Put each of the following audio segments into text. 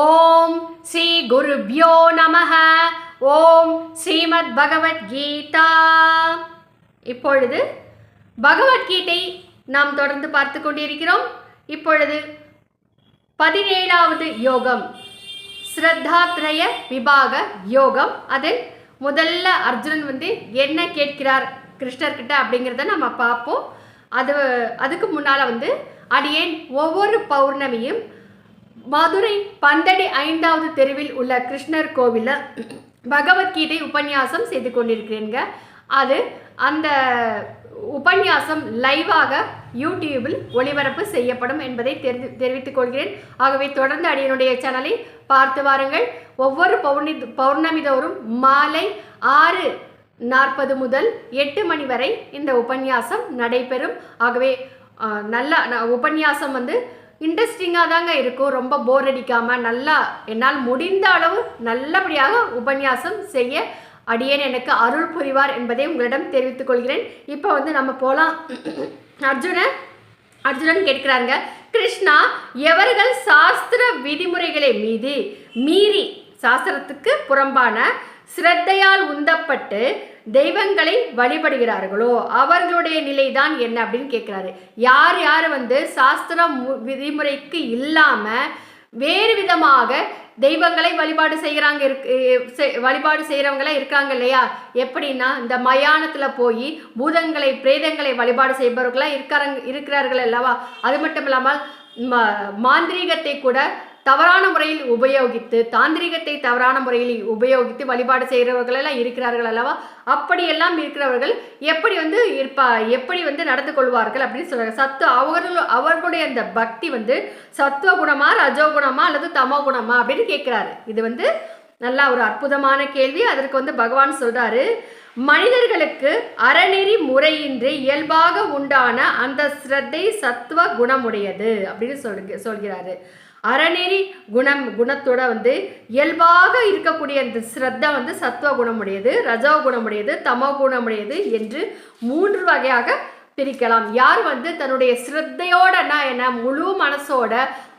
ஓம் ஸ்ரீ குருபியோ நம ஓம் ஸ்ரீமத் பகவத்கீதா. இப்பொழுது பகவத்கீதை நாம் தொடர்ந்து பார்த்து கொண்டிருக்கிறோம். இப்பொழுது பதினேழாவது யோகம். ஸ்ரத்தாத்ரய விபாக யோகம். அதில் முதல்ல அர்ஜுனன் வந்து என்ன கேட்கிறார் கிருஷ்ணர்கிட்ட அப்படிங்கிறத நம்ம பார்ப்போம். அது அதுக்கு முன்னால் வந்து அடியேன் ஒவ்வொரு பௌர்ணமியும் மதுரை பந்தடி ஐந்தாவது தெருவில் உள்ள கிருஷ்ணர் கோவிலில் பகவத்கீதை உபன்யாசம் செய்து கொண்டிருக்கிறேங்க அது அந்த உபன்யாசம் லைவாக யூடியூபில் ஒளிபரப்பு செய்யப்படும் என்பதை தெரிவி தெரிவித்துக் கொள்கிறேன். ஆகவே தொடர்ந்து அடியனுடைய சேனலை பார்த்து வாருங்கள். ஒவ்வொரு பௌர்ணி பௌர்ணமி தோறும் மாலை ஆறு நாற்பது முதல் எட்டு மணி வரை இந்த உபன்யாசம் நடைபெறும். ஆகவே நல்ல ந- உபன்யாசம் வந்து இன்ட்ரெஸ்டிங்காக தாங்க இருக்கும். ரொம்ப போர் அடிக்காமல் நல்லா என்னால் முடிந்த அளவு நல்லபடியாக உபன்யாசம் செய்ய அடியேன் எனக்கு அருள் புரிவார் என்பதை உங்களிடம் தெரிவித்துக் கொள்கிறேன். இப்போ வந்து நம்ம போகலாம் அர்ஜுனன் அர்ஜுனன் கேட்கிறாங்க கிருஷ்ணா எவர்கள் சாஸ்திர விதிமுறைகளை மீது மீறி சாஸ்திரத்துக்கு புறம்பான சிரத்தையால் உந்தப்பட்டு தெய்வங்களை வழிபடுகிறார்களோ அவர்களுடைய நிலைதான் என்ன அப்படின்னு கேட்குறாரு யார் யார் வந்து சாஸ்திர மு- விதிமுறைக்கு இல்லாமல் வேறு விதமாக தெய்வங்களை வழிபாடு செய்கிறாங்க இருக்கு வழிபாடு செய்கிறவங்களாம் இருக்காங்க இல்லையா? எப்படின்னா இந்த மயானத்தில் போய் பூதங்களை பிரேதங்களை வழிபாடு செய்பவர்களாம் இருக்கிறாங்க இருக்கிறார்கள் அல்லவா? அது மட்டும் இல்லாமல் ம மாந்திரீகத்தை கூட தவறான முறையில் உபயோகித்து தாந்திரிகத்தை தவறான முறையில் உபயோகித்து வழிபாடு செய்கிறவர்கள் எல்லாம் இருக்கிறார்கள் அல்லவா? அப்படியெல்லாம் இருக்கிறவர்கள் எப்படி வந்து இருப்பா எப்படி வந்து நடந்து கொள்வார்கள் அப்படின்னு சொல்றாங்க. சத்து அவர்கள் அவர்களுடைய அந்த பக்தி வந்து சத்துவ குணமா ரஜோ குணமா அல்லது தமோ குணமா அப்படின்னு கேட்குறாரு. இது வந்து நல்லா ஒரு அற்புதமான கேள்வி. அதற்கு வந்து பகவான் சொல்றாரு மனிதர்களுக்கு அறநெறி முறையின்றி இயல்பாக உண்டான அந்த ஸ்ரத்தை சத்துவ குணமுடையது அப்படின்னு சொல்க சொல்கிறாரு. அறநெறி குணம் குணத்தோட வந்து இயல்பாக இருக்கக்கூடிய அந்த ஸ்ரத்தா வந்து சத்துவ குணமுடையது ரஜோ குணமுடையது தமோ குணமுடையது என்று மூன்று வகையாக பிரிக்கலாம். யார் வந்து தன்னுடைய ஸ்ரத்தையோடனா என்ன முழு மனசோட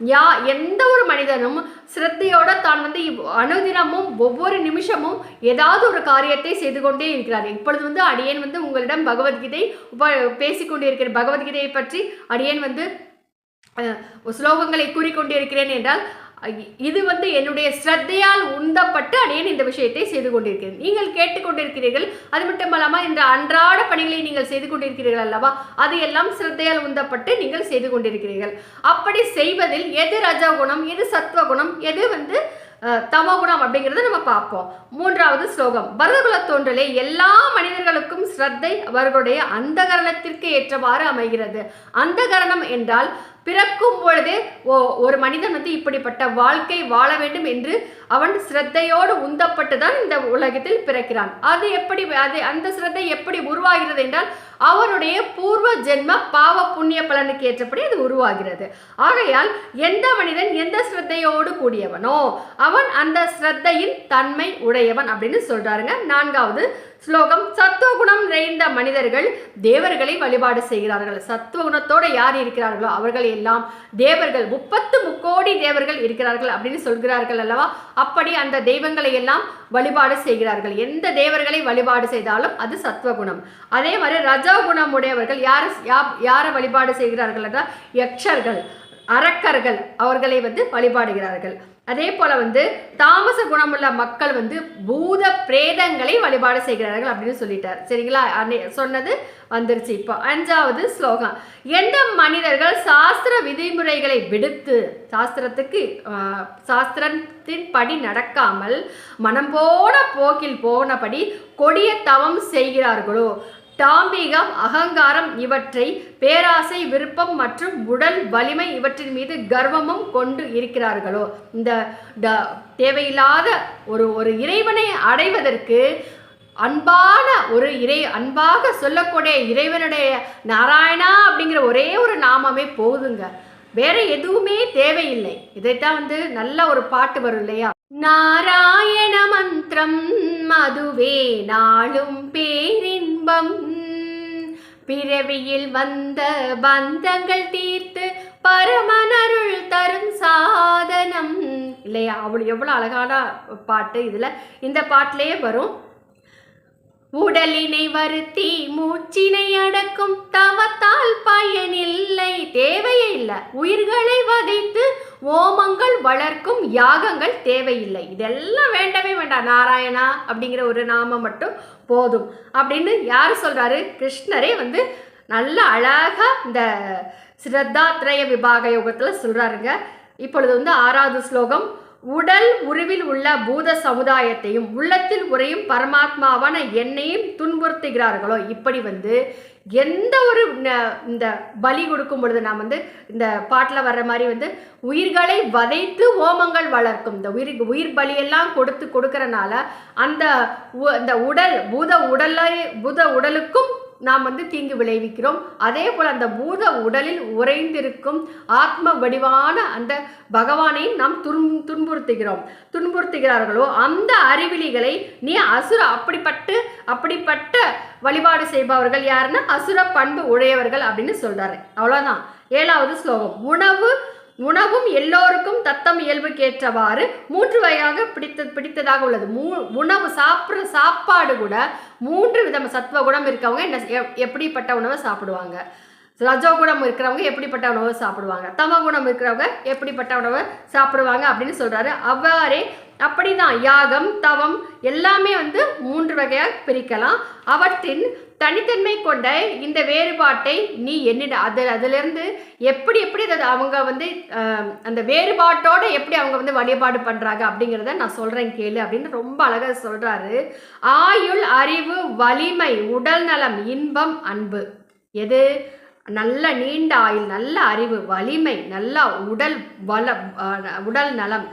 யா எந்த ஒரு மனிதனும் ஸ்ரத்தையோட தான் வந்து இவ்- அனுதினமும் ஒவ்வொரு நிமிஷமும் ஏதாவது ஒரு காரியத்தை செய்து கொண்டே இருக்கிறார். இப்பொழுது வந்து அடியேன் வந்து உங்களிடம் பகவத்கீதை உப பேசிக்கொண்டிருக்கிறேன் பகவத்கீதையை பற்றி அடியேன் வந்து ஸ்லோகங்களை கூறிக்கொண்டிருக்கிறேன் என்றால் இது வந்து என்னுடைய ஸ்ரத்தையால் உந்தப்பட்டு அடையன் இந்த விஷயத்தை செய்து கொண்டிருக்கிறேன். நீங்கள் கேட்டுக்கொண்டிருக்கிறீர்கள் அது மட்டும் இல்லாமல் இந்த அன்றாட பணிகளை நீங்கள் செய்து கொண்டிருக்கிறீர்கள் அல்லவா? அது எல்லாம் சிரத்தையால் உந்தப்பட்டு நீங்கள் செய்து கொண்டிருக்கிறீர்கள். அப்படி செய்வதில் எது ரஜகுணம் எது சத்வகுணம் எது வந்து அஹ், தமோகுணம் அப்படிங்கிறத நம்ம பார்ப்போம். மூன்றாவது ஸ்லோகம். பரதகுல தோன்றலே எல்லா மனிதர்களுக்கும் ஸ்ரத்தை அவர்களுடைய அந்தகரணத்திற்கு ஏற்றவாறு அமைகிறது. அந்தகரணம் என்றால் பிறக்கும் பொழுதே ஓ ஒரு மனிதன் வந்து இப்படிப்பட்ட வாழ்க்கை வாழ வேண்டும் என்று அவன் சிரத்தையோடு உந்தப்பட்டு தான் இந்த உலகத்தில் பிறக்கிறான். அது எப்படி அது அந்த சிரத்தை எப்படி உருவாகிறது என்றால் அவருடைய பூர்வ ஜென்ம பாவ புண்ணிய பலனுக்கு ஏற்றபடி அது உருவாகிறது. ஆகையால் எந்த மனிதன் எந்த சிரத்தையோடு கூடியவனோ அவன் அந்த சிரத்தையின் தன்மை உடையவன் அப்படின்னு சொல்றாருங்க. நான்காவது ஸ்லோகம் சத்துவகுணம் நிறைந்த மனிதர்கள் தேவர்களை வழிபாடு செய்கிறார்கள். சத்துவகுணத்தோடு யார் இருக்கிறார்களோ அவர்கள் எல்லாம் தேவர்கள் முப்பத்து முக்கோடி தேவர்கள் இருக்கிறார்கள் அப்படின்னு சொல்கிறார்கள் அல்லவா? அப்படி அந்த தெய்வங்களை எல்லாம் வழிபாடு செய்கிறார்கள். எந்த தேவர்களை வழிபாடு செய்தாலும் அது சத்துவகுணம். அதே மாதிரி ரஜோகுணம் உடையவர்கள் யார் யா- யாரை வழிபாடு செய்கிறார்கள் என்றால் யக்ஷர்கள் அரக்கர்கள் அவர்களை வந்து வழிபாடுகிறார்கள். அதே போல வந்து தாமச குணமுள்ள மக்கள் வந்து பூத பிரேதங்களை வழிபாடு செய்கிறார்கள் அப்படின்னு சொல்லிட்டார். சரிங்களா? சொன்னது வந்துருச்சு இப்போ. அஞ்சாவது ஸ்லோகம். எந்த மனிதர்கள் சாஸ்திர விதிமுறைகளை விடுத்து சாஸ்திரத்துக்கு சாஸ்திரத்தின் படி நடக்காமல் மனம் போன போக்கில் போனபடி கொடிய தவம் செய்கிறார்களோ தாம்பீகம் அகங்காரம் இவற்றை பேராசை விருப்பம் மற்றும் உடல் வலிமை இவற்றின் மீது கர்வமும் கொண்டு இருக்கிறார்களோ? இந்த தேவையில்லாத ஒரு ஒரு இறைவனை அடைவதற்கு அன்பான ஒரு இறை அன்பாக சொல்லக்கூடிய இறைவனுடைய நாராயணா அப்படிங்கிற ஒரே ஒரு நாமமே போதுங்க. வேற எதுவுமே தேவையில்லை. இதைத்தான் வந்து நல்ல ஒரு பாட்டு வரும் இல்லையா? நாராயண மந்திரம். மதுவே நாளும் பேரின்பம். பிறவியில் வந்த பந்தங்கள் தீர்த்து பரமனருள் தரும் சாதனம். இல்லையா? அவள் எவ்வளோ அழகான பாட்டு இதில். இந்த பாட்டிலே வரும். உடலினை வருத்தி மூச்சினை அடக்கும் தவத்தால் பயனில்லை. தேவையே இல்லை. உயிர்களை வதைத்து ஓமங்கள் வளர்க்கும் யாகங்கள் தேவையில்லை. இதெல்லாம் வேண்டவே வேண்டாம். நாராயணா அப்படிங்கிற ஒரு நாமம் மட்டும் போதும். அப்படின்னு யார் சொல்கிறாரு கிருஷ்ணரே வந்து நல்ல அழகாக இந்த ஸ்ரத்தாத்ரய விபாக யோகத்தில் சொல்கிறாருங்க இப்பொழுது வந்து ஆறாவது ஸ்லோகம். உடல் உருவில் உள்ள பூத சமுதாயத்தையும் உள்ளத்தில் உறையும் பரமாத்மாவான என்னையும் துன்புறுத்துகிறார்களோ? இப்படி வந்து எந்த ஒரு ந- இந்த பலி கொடுக்கும் பொழுது நாம் வந்து இந்த பாட்டில் வர்ற மாதிரி வந்து உயிர்களை வதைத்து ஓமங்கள் வளர்க்கும். இந்த உயிர் உயிர் பலியெல்லாம் கொடுத்து கொடுக்கறனால அந்த உ- இந்த உடல் பூத உடலை பூத உடலுக்கும் நாம் வந்து தீங்கு விளைவிக்கிறோம். அதே போல் அந்த பூத உடலில் உறைந்திருக்கும் ஆத்ம வடிவான அந்த பகவானையும் நாம் துன் துன்புறுத்துகிறோம். துன்புறுத்துகிறார்களோ அந்த அறிவிலிகளை நீ அசுர அப்படிப்பட்டு அப்படிப்பட்ட வழிபாடு செய்பவர்கள் யாருன்னா அசுர பண்பு உடையவர்கள் அப்படின்னு சொல்றாரு. அவ்வளோதான் ஏழாவது ஸ்லோகம். உணவு உணவும் எல்லோருக்கும் தத்தம் இயல்புக்கேற்றவாறு மூன்று வகையாக பிடித்த பிடித்ததாக உள்ளது. மூ உணவு சாப்பிட்ற சாப்பாடு கூட மூன்று விதம் சத்துவ குணம் இருக்கவங்க என்ன எ- எப்படிப்பட்ட உணவை சாப்பிடுவாங்க? ரஜோகுணம் இருக்கிறவங்க எப்படிப்பட்ட உணவை சாப்பிடுவாங்க? தமகுணம் இருக்கிறவங்க எப்படிப்பட்ட உணவை சாப்பிடுவாங்க அப்படின்னு சொல்றாரு. அவ்வாறே அப்படிதான் யாகம் தவம் எல்லாமே வந்து மூன்று வகையாக பிரிக்கலாம். அவற்றின் தனித்தன்மை கொண்ட இந்த வேறுபாட்டை நீ என்னிட அது அதிலிருந்து எப்படி எப்படி அதை அவங்க வந்து அந்த வேறுபாட்டோட எப்படி அவங்க வந்து வழிபாடு பண்ணுறாங்க அப்படிங்கிறத நான் சொல்கிறேன் கேளு அப்படின்னு ரொம்ப அழகாக சொல்கிறாரு ஆயுள் அறிவு வலிமை உடல் நலம் இன்பம் அன்பு. எது? நல்ல நீண்ட ஆயுள் நல்ல அறிவு வலிமை நல்ல உடல் வளம் உடல் நலம்.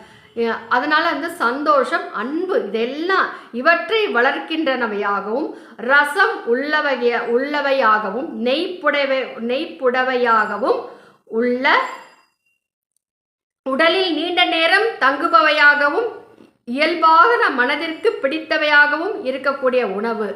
அதனால் வந்து சந்தோஷம் அன்பு இதெல்லாம் இவற்றை வளர்க்கின்றனவையாகவும் ரசம் உள்ளவைய உள்ளவையாகவும் நெய்ப்புடவை நெய்ப்புடவையாகவும் உள்ள உடலில் நீண்ட நேரம் தங்குபவையாகவும் இயல்பாக நம் மனதிற்கு பிடித்தவையாகவும் இருக்கக்கூடிய உணவு.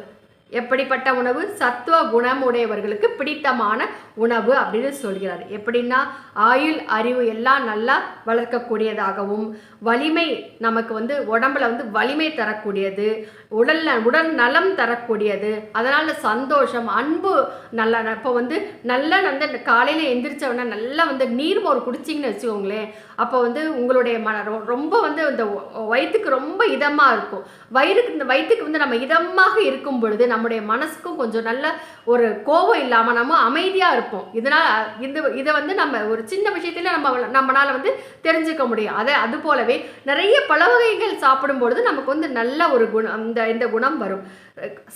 எப்படிப்பட்ட உணவு? சத்துவ குணம் உடையவர்களுக்கு பிடித்தமான உணவு அப்படின்னு சொல்கிறார். எப்படின்னா ஆயுள் அறிவு எல்லாம் நல்லா வளர்க்கக்கூடியதாகவும் வலிமை நமக்கு வந்து உடம்புல வந்து வலிமை தரக்கூடியது உடல் உடல் நலம் தரக்கூடியது அதனால் சந்தோஷம் அன்பு நல்லா இப்போ வந்து நல்லா வந்து காலையில் எந்திரிச்ச உடனே நல்லா வந்து நீர்மோர் குடிச்சிங்கன்னு வச்சுக்கோங்களேன் அப்போ வந்து உங்களுடைய மன ரொ- ரொம்ப வந்து இந்த வயிற்றுக்கு ரொம்ப இதமாக இருக்கும். வயிறுக்கு இந்த வயிற்றுக்கு வந்து நம்ம இதமாக இருக்கும் பொழுது நம்முடைய மனசுக்கும் கொஞ்சம் நல்ல ஒரு கோபம் இல்லாமல் நம்ம அமைதியாக இருப்போம். இதனால் இந்த இதை வந்து நம்ம ஒரு சின்ன விஷயத்துல நம்ம நம்மளால் வந்து தெரிஞ்சுக்க முடியும். அதை அது போலவே நிறைய பல வகைகள் சாப்பிடும் பொழுது நமக்கு வந்து நல்ல ஒரு குணம் இந்த இந்த குணம் வரும்.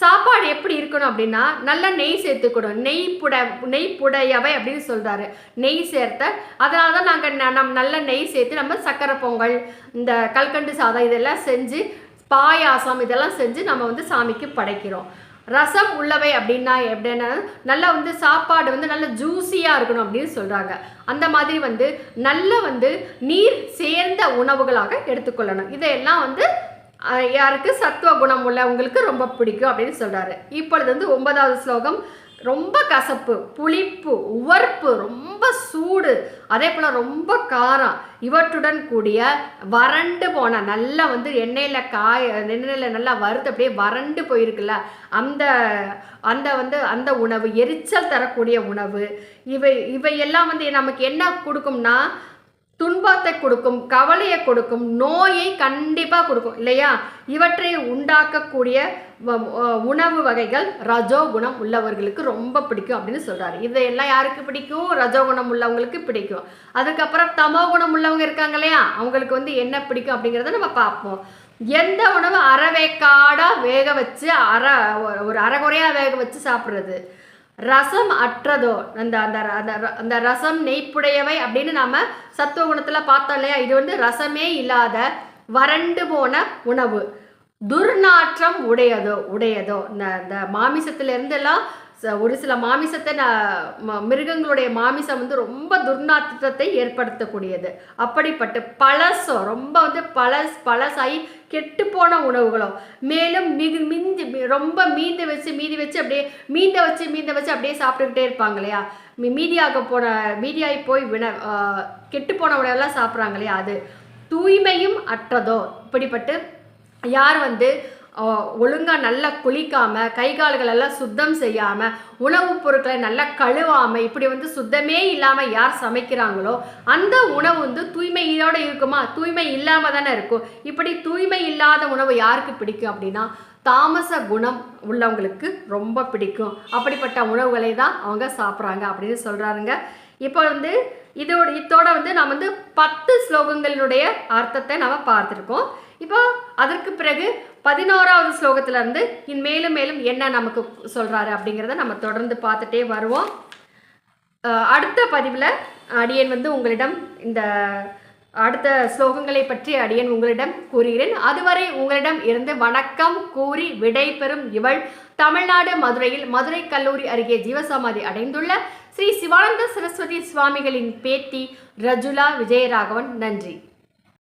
சாப்பாடு எப்படி இருக்கணும் அப்படின்னா நல்ல நெய் சேர்த்துக்கணும். நெய் புட நெய் புடையவை அப்படின்னு சொல்கிறாரு நெய் சேர்த்த அதனால தான் நாங்கள் நம் நல்ல நெய் சேர்த்து நம்ம சக்கரை பொங்கல் இந்த கல்கண்டு சாதம் இதெல்லாம் செஞ்சு பாயாசம் இதெல்லாம் செஞ்சு நம்ம வந்து சாமிக்கு படைக்கிறோம். ரசம் உள்ளவை அப்படின்னா எப்படின்னா நல்லா வந்து சாப்பாடு வந்து நல்ல ஜூஸியாக இருக்கணும் அப்படின்னு சொல்கிறாங்க அந்த மாதிரி வந்து நல்ல வந்து நீர் சேர்ந்த உணவுகளாக எடுத்துக்கொள்ளணும். இதையெல்லாம் வந்து யாருக்கு சத்துவ குணம் உள்ளவங்களுக்கு ரொம்ப பிடிக்கும் அப்படின்னு சொல்கிறாரு இப்பொழுது வந்து ஒன்பதாவது ஸ்லோகம். ரொம்ப கசப்பு புளிப்பு உவர்ப்பு ரொம்ப சூடு அதே போல் ரொம்ப காரம். இவற்றுடன் கூடிய வறண்டு போன நல்லா வந்து எண்ணெயில் காய எண்ணெயில் நல்லா வறுத்து அப்படியே வறண்டு போயிருக்குல்ல? அந்த அந்த வந்து அந்த உணவு எரிச்சல் தரக்கூடிய உணவு இவை இவையெல்லாம் வந்து நமக்கு என்ன கொடுக்கும்னா துன்பத்தை கொடுக்கும் கவலையை கொடுக்கும் நோயை கண்டிப்பாக கொடுக்கும் இல்லையா? இவற்றை உண்டாக்கக்கூடிய வ- உணவு வகைகள் ரஜோ குணம் உள்ளவர்களுக்கு ரொம்ப பிடிக்கும் அப்படின்னு சொல்கிறாரு இதையெல்லாம் யாருக்கு பிடிக்கும்? ரஜோ குணம் உள்ளவங்களுக்கு பிடிக்கும். அதுக்கப்புறம் தமோ குணம் உள்ளவங்க இருக்காங்க இல்லையா? அவங்களுக்கு வந்து என்ன பிடிக்கும் அப்படிங்கிறத நம்ம பார்ப்போம். எந்த உணவு அறவேக்காடாக வேக வச்சு அற ஒரு- ஒரு அரைகுறையாக வேக வச்சு சாப்பிட்றது? ரசம் அற்றதோ? அந்த அந்த அந்த அந்த ரசம் நெய்ப்புடையவை அப்படின்னு நாம சத்துவ குணத்தில் பார்த்தோம் இல்லையா? இது வந்து ரசமே இல்லாத வறண்டு போன உணவு. துர்நாற்றம் உடையதோ? உடையதோ. இந்த இந்த மாமிசத்துல இருந்து எல்லாம் ஒரு சில மாமிசத்தை நான் மிருகங்களுடைய மாமிசம் வந்து ரொம்ப துர்நாற்றத்தை ஏற்படுத்தக்கூடியது. அப்படிப்பட்ட பழசோ ரொம்ப வந்து பழஸ் பழசாகி கெட்டுப்போன உணவுகளோ மேலும் மிகு மிஞ்சி மி- ரொம்ப மீந்து வச்சு மீதி வச்சு அப்படியே மீந்த வச்சு மீந்த வச்சு அப்படியே சாப்பிட்டுக்கிட்டே இருப்பாங்க இல்லையா? மீ- மீதியாக போன மீதியாகி போய் வின கெட்டு போன உணவெல்லாம் சாப்பிட்றாங்க இல்லையா? அது தூய்மையும் அற்றதோ? இப்படிப்பட்டு யார் வந்து ஒழுங்காக நல்லா குளிக்காமல் கை கால்கள் எல்லாம் சுத்தம் செய்யாமல் உணவுப் பொருட்களை நல்லா கழுவாமல் இப்படி வந்து சுத்தமே இல்லாமல் யார் சமைக்கிறாங்களோ அந்த உணவு வந்து தூய்மையோடு இருக்குமா? தூய்மை இல்லாமல் தானே இருக்கும். இப்படி தூய்மை இல்லாத உணவு யாருக்கு பிடிக்கும் அப்படின்னா தாமச குணம் உள்ளவங்களுக்கு ரொம்ப பிடிக்கும். அப்படிப்பட்ட உணவுகளை தான் அவங்க சாப்பிட்றாங்க அப்படின்னு சொல்கிறாருங்க இப்போ வந்து இதோட இதோட வந்து நாம் வந்து பத்து ஸ்லோகங்களினுடைய அர்த்தத்தை நம்ம பார்த்துருக்கோம். இப்போ அதற்கு பிறகு பதினோராவது ஸ்லோகத்துல இருந்து இன் மேலும் மேலும் என்ன நமக்கு சொல்கிறாரு அப்படிங்கிறத நம்ம தொடர்ந்து பார்த்துட்டே வருவோம். அடுத்த பதிவில் அடியன் வந்து உங்களிடம் இந்த அடுத்த ஸ்லோகங்களை பற்றி அடியன் உங்களிடம் கூறுகிறேன். அதுவரை உங்களிடம் இருந்து வணக்கம் கூறி விடை பெறும் இவள் தமிழ்நாடு மதுரையில் மதுரை கல்லூரி அருகே ஜீவசமாதி அடைந்துள்ள ஸ்ரீ சிவானந்த சரஸ்வதி சுவாமிகளின் பேத்தி ரஜுலா விஜயராகவன். நன்றி.